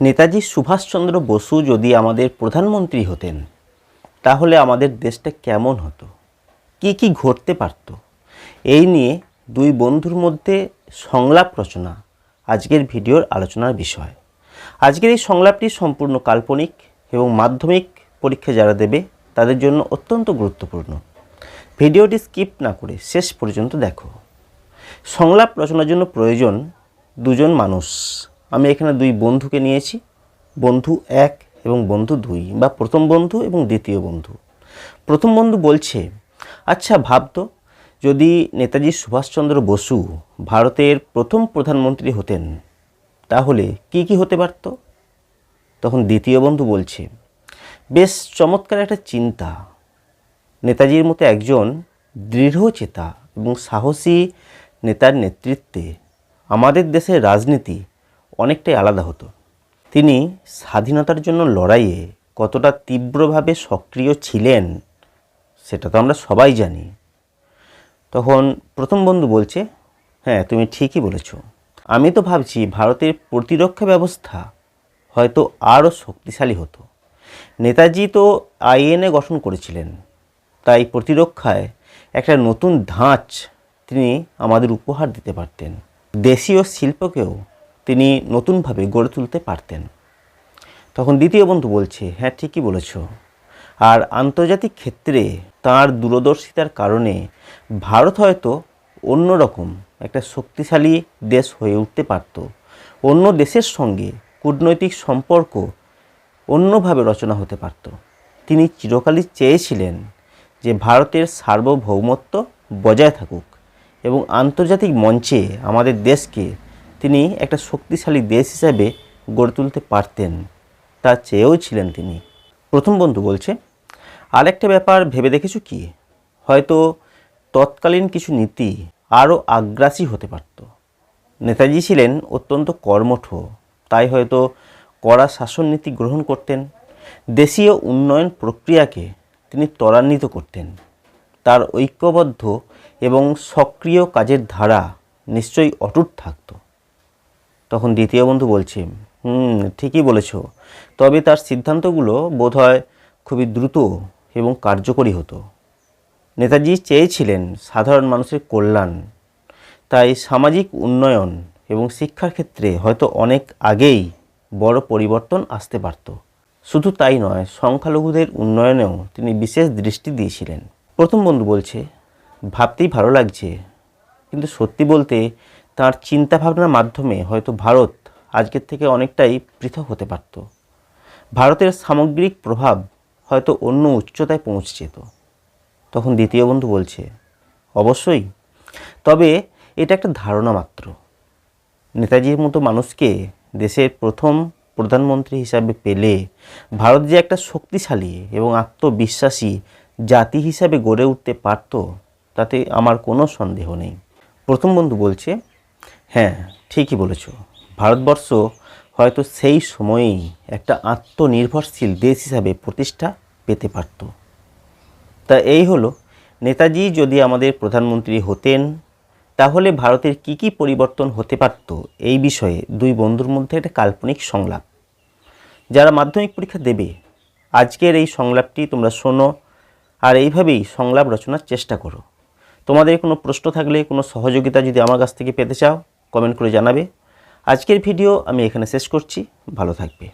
নেতাজি সুভাষচন্দ্র বসু যদি আমাদের প্রধানমন্ত্রী হতেন, তাহলে আমাদের দেশটা কেমন হতো? কি কি ঘটতে পারত? এই নিয়ে দুই বন্ধুর মধ্যে সংলাপ রচনা আজকের ভিডিওর আলোচনার বিষয়। আজকের এই সংলাপটি সম্পূর্ণ কাল্পনিক এবং মাধ্যমিক পরীক্ষা যারা দেবে, তাদের জন্য অত্যন্ত গুরুত্বপূর্ণ। ভিডিওটি স্কিপ না করে শেষ পর্যন্ত দেখো। সংলাপ রচনার জন্য প্রয়োজন দুজন মানুষ। আমি এখানে দুই বন্ধুকে নিয়েছি, বন্ধু এক এবং বন্ধু দুই, বা প্রথম বন্ধু এবং দ্বিতীয় বন্ধু। প্রথম বন্ধু বলছে আচ্ছা ভাবতো যদি নেতাজি সুভাষচন্দ্র বসু ভারতের প্রথম প্রধানমন্ত্রী হতেন, তাহলে কি কি হতে পারত? তখন দ্বিতীয় বন্ধু বলছে, বেশ চমৎকার একটা চিন্তা। নেতাজির মতো একজন দৃঢ়চেতা এবং সাহসী নেতার নেতৃত্বে আমাদের দেশের রাজনীতি অনেকটাই আলাদা হতো। তিনি স্বাধীনতার জন্য লড়াইয়ে কতটা তীব্রভাবে সক্রিয় ছিলেন, সেটা তো আমরা সবাই জানি। তখন প্রথম বন্ধু বলছে হ্যাঁ তুমি ঠিকই বলেছ। আমি তো ভাবছি ভারতের প্রতিরক্ষা ব্যবস্থা হয়তো আরও শক্তিশালী হতো। নেতাজি তো আইএনএ গঠন করেছিলেন। তাই প্রতিরক্ষায় একটা নতুন ধাঁচ তিনি আমাদের উপহার দিতে পারতেন। দেশীয় শিল্পকেও তিনি নতুনভাবে গড়ে তুলতে পারতেন। তখন দ্বিতীয় বন্ধু বলছে হ্যাঁ ঠিকই বলেছ। আর আন্তর্জাতিক ক্ষেত্রে তার দূরদর্শিতার কারণে ভারত হয়তো অন্যরকম একটা শক্তিশালী দেশ হয়ে উঠতে পারত। অন্য দেশের সঙ্গে কূটনৈতিক সম্পর্ক অন্যভাবে রচনা হতে পারত। তিনি চিরকালই চেয়েছিলেন যে ভারতের সার্বভৌমত্ব বজায় থাকুক এবং আন্তর্জাতিক মঞ্চে আমাদের দেশকে তিনি একটা শক্তিশালী দেশ হিসাবে গড়ে তুলতে পারতেন, তা চেয়েও ছিলেন তিনি। প্রথম বন্ধু বলছে, আরেকটা ব্যাপার ভেবে দেখেছ কি? হয়তো তৎকালীন কিছু নীতি আরও আগ্রাসী হতে পারত। নেতাজি ছিলেন অত্যন্ত কর্মঠ, তাই হয়তো কড়া শাসন নীতি গ্রহণ করতেন। দেশীয় উন্নয়ন প্রক্রিয়াকে তিনি ত্বরান্বিত করতেন। তার ঐক্যবদ্ধ এবং সক্রিয় কাজের ধারা নিশ্চয়ই অটুট থাকতো। তখন দ্বিতীয় বন্ধু বলছে, হুম, ঠিকই বলেছ। তবে তার সিদ্ধান্তগুলো বোধহয় খুবই দ্রুত এবং কার্যকরী হতো। নেতাজি চেয়েছিলেন সাধারণ মানুষের কল্যাণ। তাই সামাজিক উন্নয়ন এবং শিক্ষার ক্ষেত্রে হয়তো অনেক আগেই বড় পরিবর্তন আসতে পারত। শুধু তাই নয়, সংখ্যালঘুদের উন্নয়নেও তিনি বিশেষ দৃষ্টি দিয়েছিলেন। প্রথম বন্ধু বলছে, ভাবতেই ভালো লাগছে, কিন্তু সত্যি বলতে তার চিন্তাভাবনার মাধ্যমে হয়তো ভারত আজকের থেকে অনেকটাই পৃথক হতে পারত। ভারতের সামগ্রিক প্রভাব হয়তো অন্য উচ্চতায় পৌঁছে যেত। তখন দ্বিতীয় বন্ধু বলছে, অবশ্যই। তবে এটা একটা ধারণা মাত্র। নেতাজির মতো মানুষকে দেশের প্রথম প্রধানমন্ত্রী হিসাবে পেলে ভারত যে একটা শক্তিশালী এবং আত্মবিশ্বাসী জাতি হিসাবে গড়ে উঠতে পারত, তাতে আমার কোনো সন্দেহ নেই। প্রথম বন্ধু বলছে হ্যাঁ ঠিকই বলেছ। ভারতবর্ষ হয়তো সেই সময়েই একটা আত্মনির্ভরশীল দেশ হিসাবে প্রতিষ্ঠা পেতে পারত। তা এই হলো। নেতাজি যদি আমাদের প্রধানমন্ত্রী হতেন, তাহলে ভারতের কি কি পরিবর্তন হতে পারত এই বিষয়ে দুই বন্ধুর মধ্যে একটা কাল্পনিক সংলাপ। যারা মাধ্যমিক পরীক্ষা দেবে, আজকের এই সংলাপটি তোমরা শোনো আর এইভাবেই সংলাপ রচনার চেষ্টা করো। তোমাদের কোনো প্রশ্ন থাকলে, কোনো সহযোগিতা যদি আমার কাছ থেকে পেতে চাও কমেন্ট করে জানাবে। আজকের ভিডিও আমি এখানে শেষ করছি। ভালো থাকবে।